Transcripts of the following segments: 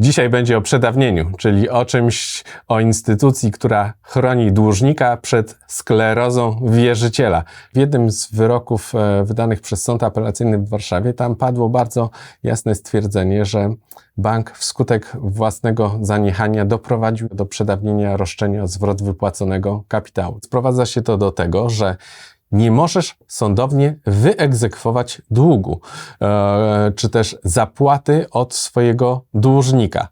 Dzisiaj będzie o przedawnieniu, czyli o czymś, o instytucji, która chroni dłużnika przed sklerozą wierzyciela. W jednym z wyroków e, wydanych przez Sąd Apelacyjny w Warszawie tam padło bardzo jasne stwierdzenie, że bank wskutek własnego zaniechania doprowadził do przedawnienia roszczenia o zwrot wypłaconego kapitału. Sprowadza się to do tego, że nie możesz sądownie wyegzekwować długu, e, czy też zapłaty od swojego dłużnika.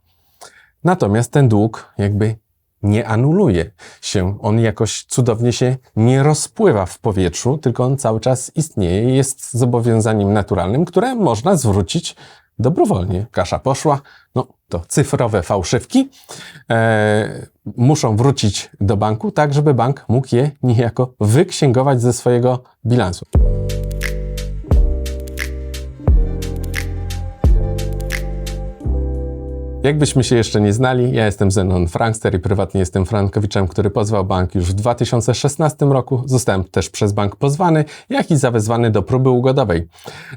Natomiast ten dług jakby nie anuluje się, on jakoś cudownie się nie rozpływa w powietrzu, tylko on cały czas istnieje, jest zobowiązaniem naturalnym, które można zwrócić dobrowolnie. Kasza poszła, no to cyfrowe fałszywki e, muszą wrócić do banku, tak żeby bank mógł je niejako wyksięgować ze swojego bilansu. Jakbyśmy się jeszcze nie znali, ja jestem Zenon Frankster i prywatnie jestem Frankowiczem, który pozwał bank już w 2016 roku. Zostałem też przez bank pozwany, jak i zawezwany do próby ugodowej.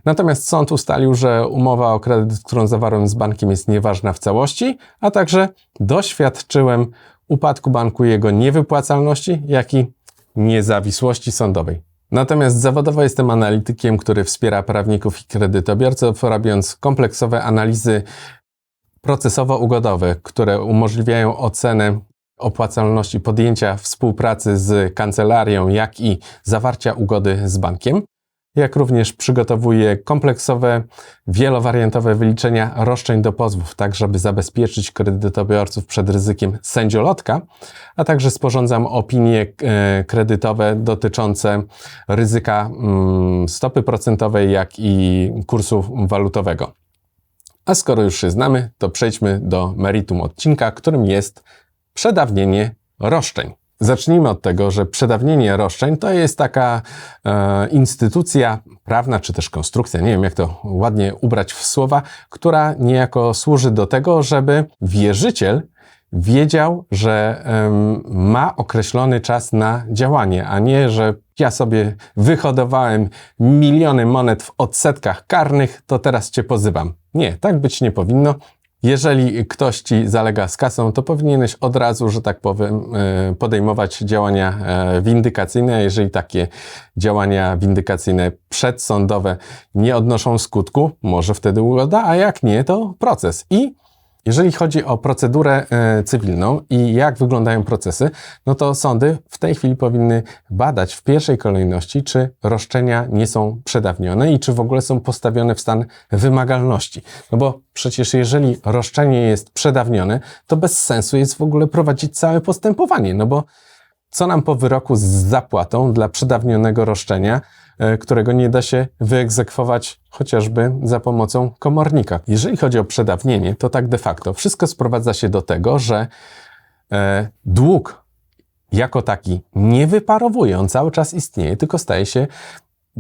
Natomiast sąd ustalił, że umowa o kredyt, którą zawarłem z bankiem jest nieważna w całości, a także doświadczyłem upadku banku, jego niewypłacalności, jak i niezawisłości sądowej. Natomiast zawodowo jestem analitykiem, który wspiera prawników i kredytobiorców, robiąc kompleksowe analizy procesowo-ugodowe, które umożliwiają ocenę opłacalności podjęcia współpracy z kancelarią, jak i zawarcia ugody z bankiem. Jak również przygotowuję kompleksowe, wielowariantowe wyliczenia roszczeń do pozwów, tak żeby zabezpieczyć kredytobiorców przed ryzykiem sędziolotka, a także sporządzam opinie e, kredytowe dotyczące ryzyka mm, stopy procentowej, jak i kursu walutowego. A skoro już się znamy, to przejdźmy do meritum odcinka, którym jest przedawnienie roszczeń. Zacznijmy od tego, że przedawnienie roszczeń to jest taka e, instytucja prawna, czy też konstrukcja, nie wiem jak to ładnie ubrać w słowa, która niejako służy do tego, żeby wierzyciel wiedział, że ma określony czas na działanie, a nie, że ja sobie wyhodowałem miliony monet w odsetkach karnych, to teraz cię pozywam. Nie, tak być nie powinno. Jeżeli ktoś ci zalega z kasą, to powinieneś od razu, że tak powiem, e, podejmować działania e, windykacyjne. Jeżeli takie działania windykacyjne przedsądowe nie odnoszą skutku, może wtedy ugoda, a jak nie, to proces. I jeżeli chodzi o procedurę e, cywilną i jak wyglądają procesy, no to sądy w tej chwili powinny badać w pierwszej kolejności, czy roszczenia nie są przedawnione i czy w ogóle są postawione w stan wymagalności. No bo przecież jeżeli roszczenie jest przedawnione, to bez sensu jest w ogóle prowadzić całe postępowanie, no bo co nam po wyroku z zapłatą dla przedawnionego roszczenia, którego nie da się wyegzekwować chociażby za pomocą komornika. Jeżeli chodzi o przedawnienie, to tak de facto wszystko sprowadza się do tego, że e, dług jako taki nie wyparowuje, on cały czas istnieje, tylko staje się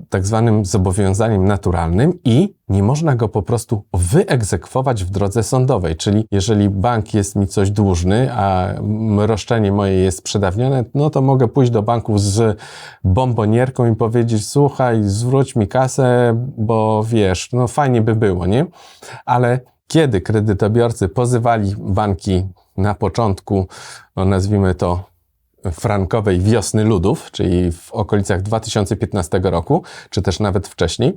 tak zwanym zobowiązaniem naturalnym i nie można go po prostu wyegzekwować w drodze sądowej. Czyli jeżeli bank jest mi coś dłużny, a roszczenie moje jest przedawnione, no to mogę pójść do banku z bombonierką i powiedzieć: Słuchaj, zwróć mi kasę, bo wiesz, no fajnie by było, nie? Ale kiedy kredytobiorcy pozywali banki na początku, no nazwijmy to frankowej wiosny ludów, czyli w okolicach 2015 roku, czy też nawet wcześniej,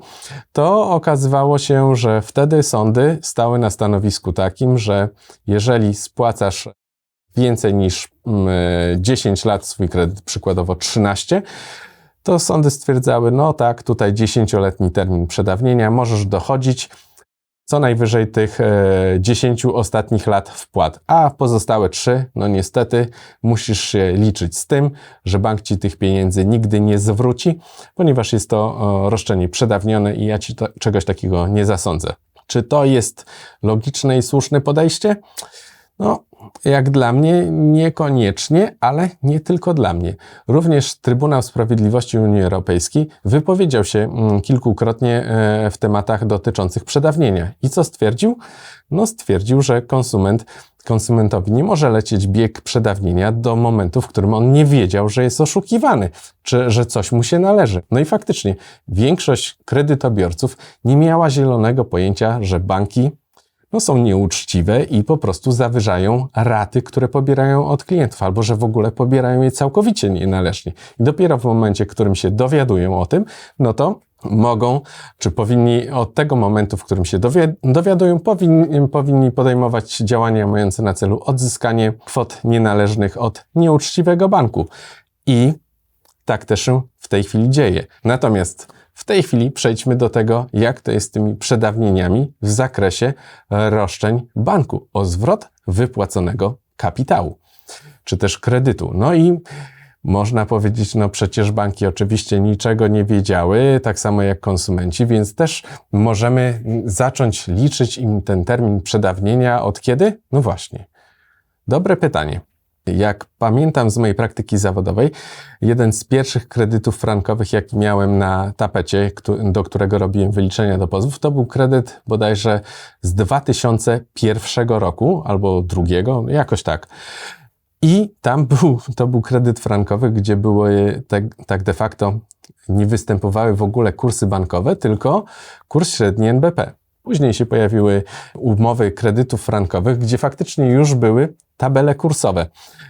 to okazywało się, że wtedy sądy stały na stanowisku takim, że jeżeli spłacasz więcej niż 10 mm, lat swój kredyt, przykładowo 13, to sądy stwierdzały, no tak, tutaj 10-letni termin przedawnienia, możesz dochodzić co najwyżej tych e, 10 ostatnich lat wpłat, a pozostałe 3, no niestety, musisz się liczyć z tym, że bank ci tych pieniędzy nigdy nie zwróci, ponieważ jest to e, roszczenie przedawnione i ja ci to, czegoś takiego nie zasądzę. Czy to jest logiczne i słuszne podejście? No, jak dla mnie niekoniecznie, ale nie tylko dla mnie. Również Trybunał Sprawiedliwości Unii Europejskiej wypowiedział się mm, kilkukrotnie e, w tematach dotyczących przedawnienia. I co stwierdził? No stwierdził, że konsument konsumentowi nie może lecieć bieg przedawnienia do momentu, w którym on nie wiedział, że jest oszukiwany, czy że coś mu się należy. No i faktycznie większość kredytobiorców nie miała zielonego pojęcia, że banki no, są nieuczciwe i po prostu zawyżają raty, które pobierają od klientów, albo że w ogóle pobierają je całkowicie nienależnie. I dopiero w momencie, w którym się dowiadują o tym, no to mogą, czy powinni od tego momentu, w którym się dowiadują, powinni, powinni podejmować działania mające na celu odzyskanie kwot nienależnych od nieuczciwego banku. I tak też się w tej chwili dzieje. Natomiast w tej chwili przejdźmy do tego, jak to jest z tymi przedawnieniami w zakresie roszczeń banku o zwrot wypłaconego kapitału, czy też kredytu. No i można powiedzieć, no przecież banki oczywiście niczego nie wiedziały, tak samo jak konsumenci, więc też możemy zacząć liczyć im ten termin przedawnienia od kiedy? No właśnie. Dobre pytanie. Jak pamiętam z mojej praktyki zawodowej, jeden z pierwszych kredytów frankowych, jaki miałem na tapecie, do którego robiłem wyliczenia do pozwów, to był kredyt bodajże z 2001 roku albo drugiego, jakoś tak. I tam był, to był kredyt frankowy, gdzie były tak, tak de facto nie występowały w ogóle kursy bankowe, tylko kurs średni NBP. Później się pojawiły umowy kredytów frankowych, gdzie faktycznie już były tabele kursowe,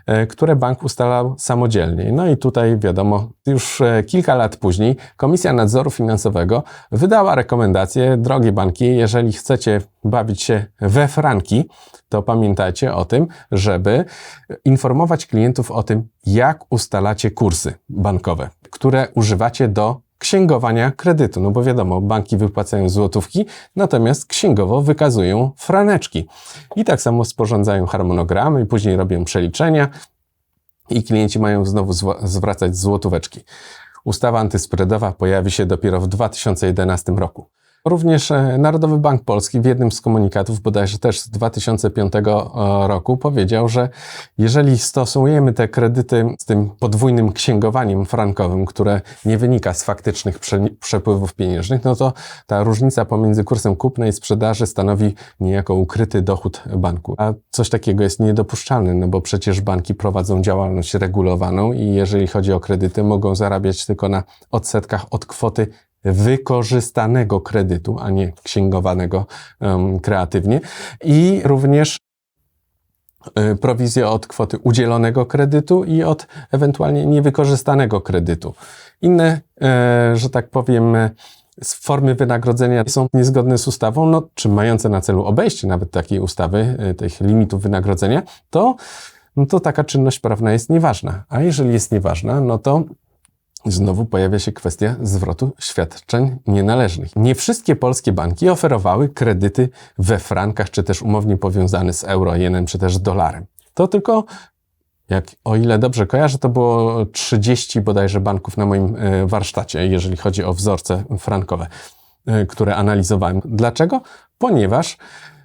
e, które bank ustalał samodzielnie. No i tutaj wiadomo, już e, kilka lat później Komisja Nadzoru Finansowego wydała rekomendację, drogie banki, jeżeli chcecie bawić się we franki, to pamiętajcie o tym, żeby informować klientów o tym, jak ustalacie kursy bankowe, które używacie do księgowania kredytu. No bo wiadomo, banki wypłacają złotówki, natomiast księgowo wykazują franeczki. I tak samo sporządzają harmonogramy później robią przeliczenia i klienci mają znowu zwracać złotóweczki. Ustawa antyspreadowa pojawi się dopiero w 2011 roku. Również e, Narodowy Bank Polski w jednym z komunikatów, bodajże też z 2005 e, roku, powiedział, że jeżeli stosujemy te kredyty z tym podwójnym księgowaniem frankowym, które nie wynika z faktycznych przepływów pieniężnych, no to ta różnica pomiędzy kursem kupna i sprzedaży stanowi niejako ukryty dochód banku. A coś takiego jest niedopuszczalne, no bo przecież banki prowadzą działalność regulowaną i jeżeli chodzi o kredyty, mogą zarabiać tylko na odsetkach od kwoty wykorzystanego kredytu, a nie księgowanego um, kreatywnie. I również y, prowizję od kwoty udzielonego kredytu i od ewentualnie niewykorzystanego kredytu. Inne, e, że tak powiem, formy wynagrodzenia są niezgodne z ustawą, no, czy mające na celu obejście nawet takiej ustawy, e, tych limitów wynagrodzenia, to, no to taka czynność prawna jest nieważna. A jeżeli jest nieważna, no to Znowu pojawia się kwestia zwrotu świadczeń nienależnych. Nie wszystkie polskie banki oferowały kredyty we frankach, czy też umownie powiązane z euro, jenem, czy też dolarem. To tylko, jak, o ile dobrze kojarzę, to było 30 bodajże banków na moim e, warsztacie, jeżeli chodzi o wzorce frankowe, e, które analizowałem. Dlaczego? Ponieważ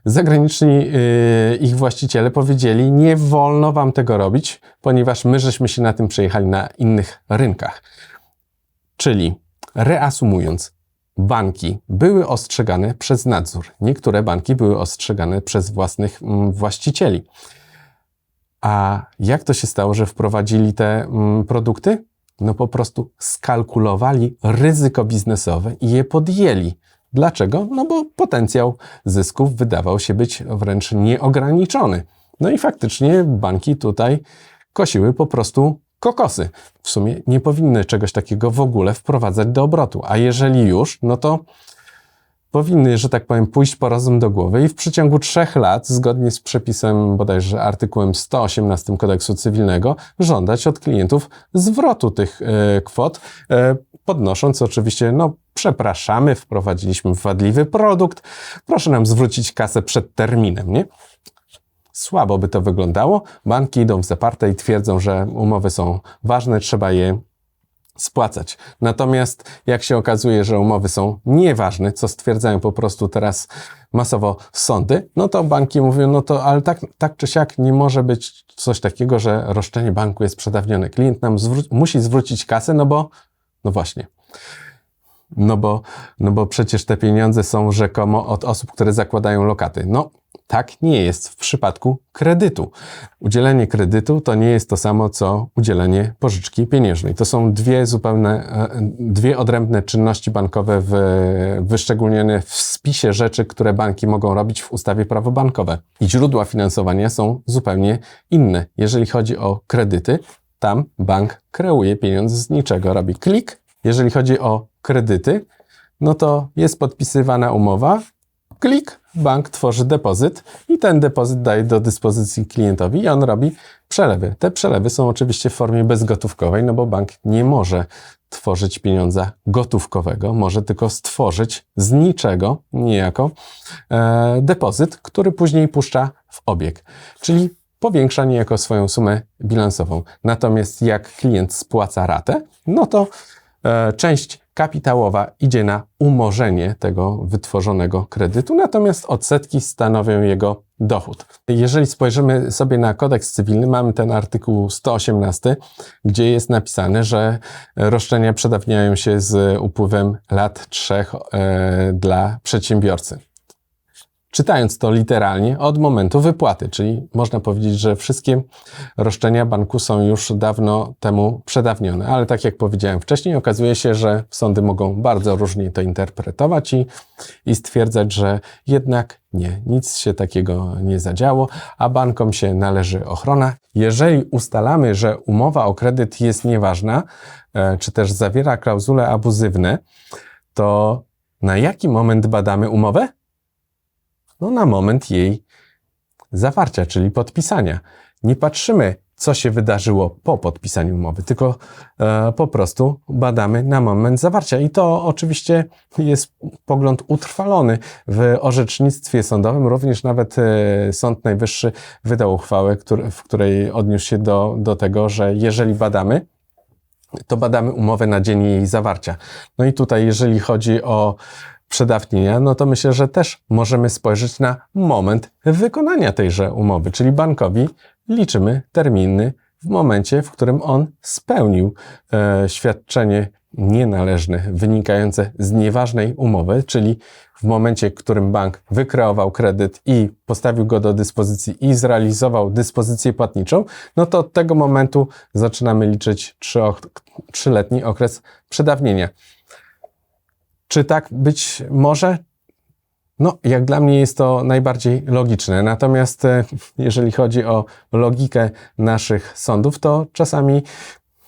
zagraniczni yy, ich właściciele powiedzieli, nie wolno wam tego robić, ponieważ my żeśmy się na tym przejechali na innych rynkach. Czyli reasumując, banki były ostrzegane przez nadzór. Niektóre banki były ostrzegane przez własnych mm, właścicieli. A jak to się stało, że wprowadzili te mm, produkty? No po prostu skalkulowali ryzyko biznesowe i je podjęli. Dlaczego? No bo potencjał zysków wydawał się być wręcz nieograniczony. No i faktycznie banki tutaj kosiły po prostu kokosy. W sumie nie powinny czegoś takiego w ogóle wprowadzać do obrotu, a jeżeli już, no to powinny, że tak powiem, pójść po rozum do głowy i w przeciągu trzech lat, zgodnie z przepisem bodajże artykułem 118 kodeksu cywilnego, żądać od klientów zwrotu tych e, kwot, e, podnosząc oczywiście, no przepraszamy, wprowadziliśmy wadliwy produkt, proszę nam zwrócić kasę przed terminem, nie? Słabo by to wyglądało. Banki idą w zaparte i twierdzą, że umowy są ważne, trzeba je spłacać. Natomiast jak się okazuje, że umowy są nieważne, co stwierdzają po prostu teraz masowo sądy, no to banki mówią, no to ale tak, tak czy siak nie może być coś takiego, że roszczenie banku jest przedawnione. Klient nam zwró musi zwrócić kasę, no bo, no właśnie. No bo, no bo przecież te pieniądze są rzekomo od osób, które zakładają lokaty. No, tak nie jest w przypadku kredytu. Udzielenie kredytu to nie jest to samo, co udzielenie pożyczki pieniężnej. To są dwie zupełnie, e, dwie odrębne czynności bankowe w, wyszczególnione w spisie rzeczy, które banki mogą robić w ustawie prawo bankowe. I źródła finansowania są zupełnie inne. Jeżeli chodzi o kredyty, tam bank kreuje pieniądze z niczego, robi klik. Jeżeli chodzi o kredyty, no to jest podpisywana umowa, klik, bank tworzy depozyt i ten depozyt daje do dyspozycji klientowi i on robi przelewy. Te przelewy są oczywiście w formie bezgotówkowej, no bo bank nie może tworzyć pieniądza gotówkowego, może tylko stworzyć z niczego niejako e, depozyt, który później puszcza w obieg. Czyli powiększa niejako swoją sumę bilansową. Natomiast jak klient spłaca ratę, no to e, część kapitałowa idzie na umorzenie tego wytworzonego kredytu, natomiast odsetki stanowią jego dochód. Jeżeli spojrzymy sobie na kodeks cywilny, mamy ten artykuł 118, gdzie jest napisane, że roszczenia przedawniają się z upływem lat trzech e, dla przedsiębiorcy czytając to literalnie, od momentu wypłaty, czyli można powiedzieć, że wszystkie roszczenia banku są już dawno temu przedawnione. Ale tak jak powiedziałem wcześniej, okazuje się, że sądy mogą bardzo różnie to interpretować i, i stwierdzać, że jednak nie, nic się takiego nie zadziało, a bankom się należy ochrona. Jeżeli ustalamy, że umowa o kredyt jest nieważna, e, czy też zawiera klauzule abuzywne, to na jaki moment badamy umowę? No, na moment jej zawarcia, czyli podpisania. Nie patrzymy, co się wydarzyło po podpisaniu umowy, tylko e, po prostu badamy na moment zawarcia. I to oczywiście jest pogląd utrwalony w orzecznictwie sądowym. Również nawet e, Sąd Najwyższy wydał uchwałę, który, w której odniósł się do, do tego, że jeżeli badamy, to badamy umowę na dzień jej zawarcia. No i tutaj, jeżeli chodzi o przedawnienia, no to myślę, że też możemy spojrzeć na moment wykonania tejże umowy, czyli bankowi liczymy terminy w momencie, w którym on spełnił e, świadczenie nienależne wynikające z nieważnej umowy, czyli w momencie, w którym bank wykreował kredyt i postawił go do dyspozycji i zrealizował dyspozycję płatniczą, no to od tego momentu zaczynamy liczyć trzyletni okres przedawnienia. Czy tak być może? No, jak dla mnie jest to najbardziej logiczne. Natomiast e, jeżeli chodzi o logikę naszych sądów, to czasami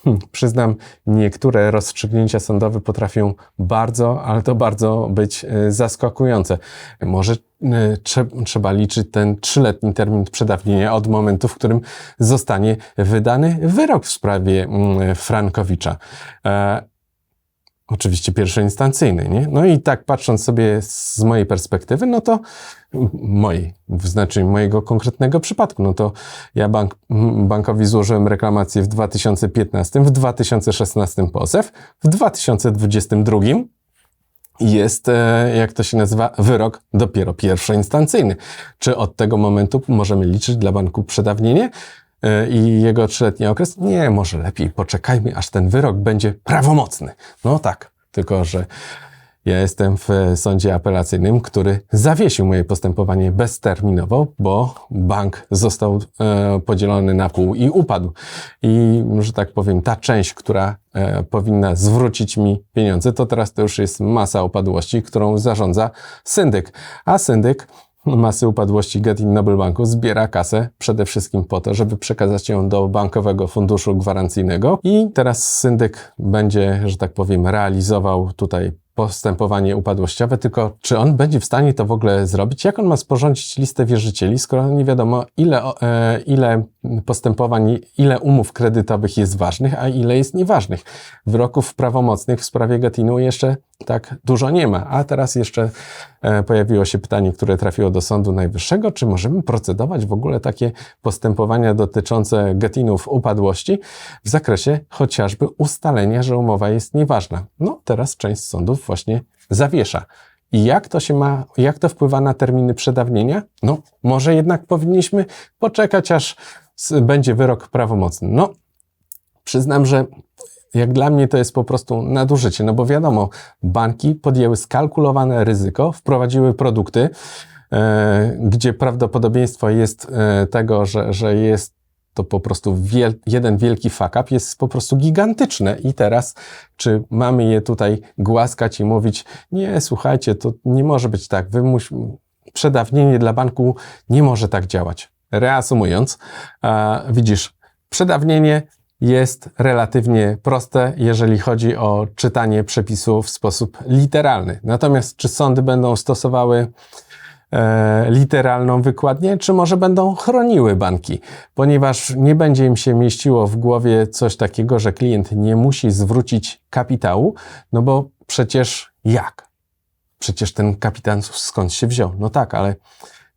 Hmm, przyznam, niektóre rozstrzygnięcia sądowe potrafią bardzo, ale to bardzo być e, zaskakujące. Może e, trzeba liczyć ten trzyletni termin przedawnienia od momentu, w którym zostanie wydany wyrok w sprawie mm, Frankowicza oczywiście pierwszoinstancyjny, nie? No i tak patrząc sobie z mojej perspektywy, no to mojej, w znaczeniu mojego konkretnego przypadku, no to ja bank, bankowi złożyłem reklamację w 2015, w 2016 pozew, w 2022 jest, e, jak to się nazywa, wyrok dopiero pierwszoinstancyjny. Czy od tego momentu możemy liczyć dla banku przedawnienie? I jego trzyletni okres? Nie, może lepiej poczekajmy, aż ten wyrok będzie prawomocny. No tak, tylko że ja jestem w sądzie apelacyjnym, który zawiesił moje postępowanie bezterminowo, bo bank został e, podzielony na pół i upadł. I, że tak powiem, ta część, która e, powinna zwrócić mi pieniądze, to teraz to już jest masa upadłości, którą zarządza syndyk. A syndyk masy upadłości Getin Noble Banku zbiera kasę przede wszystkim po to, żeby przekazać ją do Bankowego Funduszu Gwarancyjnego. I teraz syndyk będzie, że tak powiem, realizował tutaj postępowanie upadłościowe, tylko czy on będzie w stanie to w ogóle zrobić? Jak on ma sporządzić listę wierzycieli, skoro nie wiadomo, ile, e, ile postępowań, ile umów kredytowych jest ważnych, a ile jest nieważnych? Wyroków prawomocnych w sprawie Getinu jeszcze tak dużo nie ma. A teraz jeszcze e, pojawiło się pytanie, które trafiło do Sądu Najwyższego, czy możemy procedować w ogóle takie postępowania dotyczące Getinów upadłości w zakresie chociażby ustalenia, że umowa jest nieważna. No teraz część sądów właśnie zawiesza. I jak to się ma, jak to wpływa na terminy przedawnienia? No, może jednak powinniśmy poczekać, aż będzie wyrok prawomocny. No, przyznam, że jak dla mnie to jest po prostu nadużycie, no bo wiadomo, banki podjęły skalkulowane ryzyko, wprowadziły produkty, e, gdzie prawdopodobieństwo jest e, tego, że, że jest to po prostu wiel, jeden wielki fuck up jest po prostu gigantyczne. I teraz, czy mamy je tutaj głaskać i mówić, nie, słuchajcie, to nie może być tak, wymuś, przedawnienie dla banku nie może tak działać. Reasumując, a, widzisz, przedawnienie jest relatywnie proste, jeżeli chodzi o czytanie przepisów w sposób literalny. Natomiast czy sądy będą stosowały literalną wykładnię, czy może będą chroniły banki, ponieważ nie będzie im się mieściło w głowie coś takiego, że klient nie musi zwrócić kapitału, no bo przecież jak? Przecież ten kapitał skąd się wziął? No tak, ale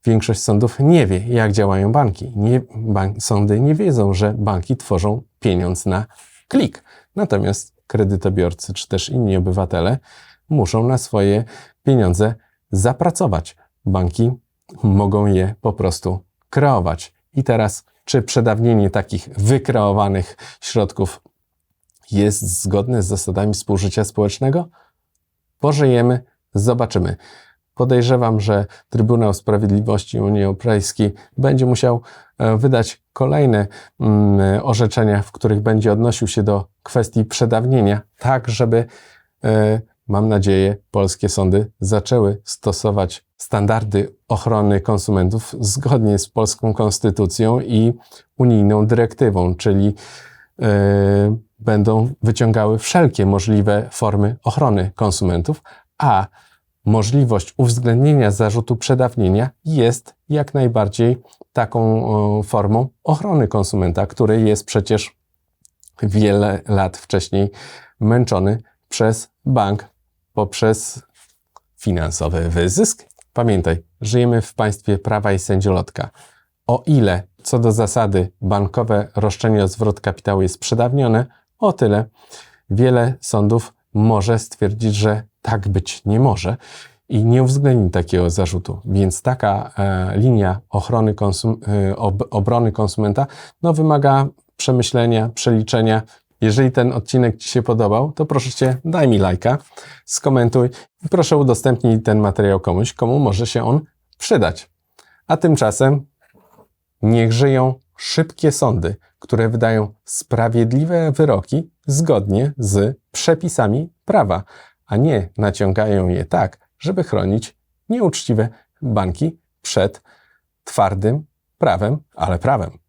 większość sądów nie wie, jak działają banki. Nie, sądy nie wiedzą, że banki tworzą pieniądz na klik. Natomiast kredytobiorcy czy też inni obywatele muszą na swoje pieniądze zapracować. Banki mogą je po prostu kreować. I teraz, czy przedawnienie takich wykreowanych środków jest zgodne z zasadami współżycia społecznego? Pożyjemy, zobaczymy. Podejrzewam, że Trybunał Sprawiedliwości Unii Europejskiej będzie musiał e, wydać kolejne mm, orzeczenia, w których będzie odnosił się do kwestii przedawnienia, tak żeby, e, mam nadzieję, polskie sądy zaczęły stosować standardy ochrony konsumentów zgodnie z polską konstytucją i unijną dyrektywą, czyli e, będą wyciągały wszelkie możliwe formy ochrony konsumentów, a możliwość uwzględnienia zarzutu przedawnienia jest jak najbardziej taką formą ochrony konsumenta, który jest przecież wiele lat wcześniej męczony przez bank poprzez finansowy wyzysk. Pamiętaj, żyjemy w państwie prawa i sędziolotka. O ile co do zasady bankowe roszczenie o zwrot kapitału jest przedawnione, o tyle wiele sądów może stwierdzić, że tak być nie może i nie uwzględni takiego zarzutu. Więc taka e, linia ochrony konsum e, ob obrony konsumenta no, wymaga przemyślenia, przeliczenia. Jeżeli ten odcinek Ci się podobał, to proszę Cię, daj mi lajka, skomentuj i proszę udostępnij ten materiał komuś, komu może się on przydać. A tymczasem niech żyją szybkie sądy, które wydają sprawiedliwe wyroki zgodnie z przepisami prawa, a nie naciągają je tak, żeby chronić nieuczciwe banki przed twardym prawem, ale prawem.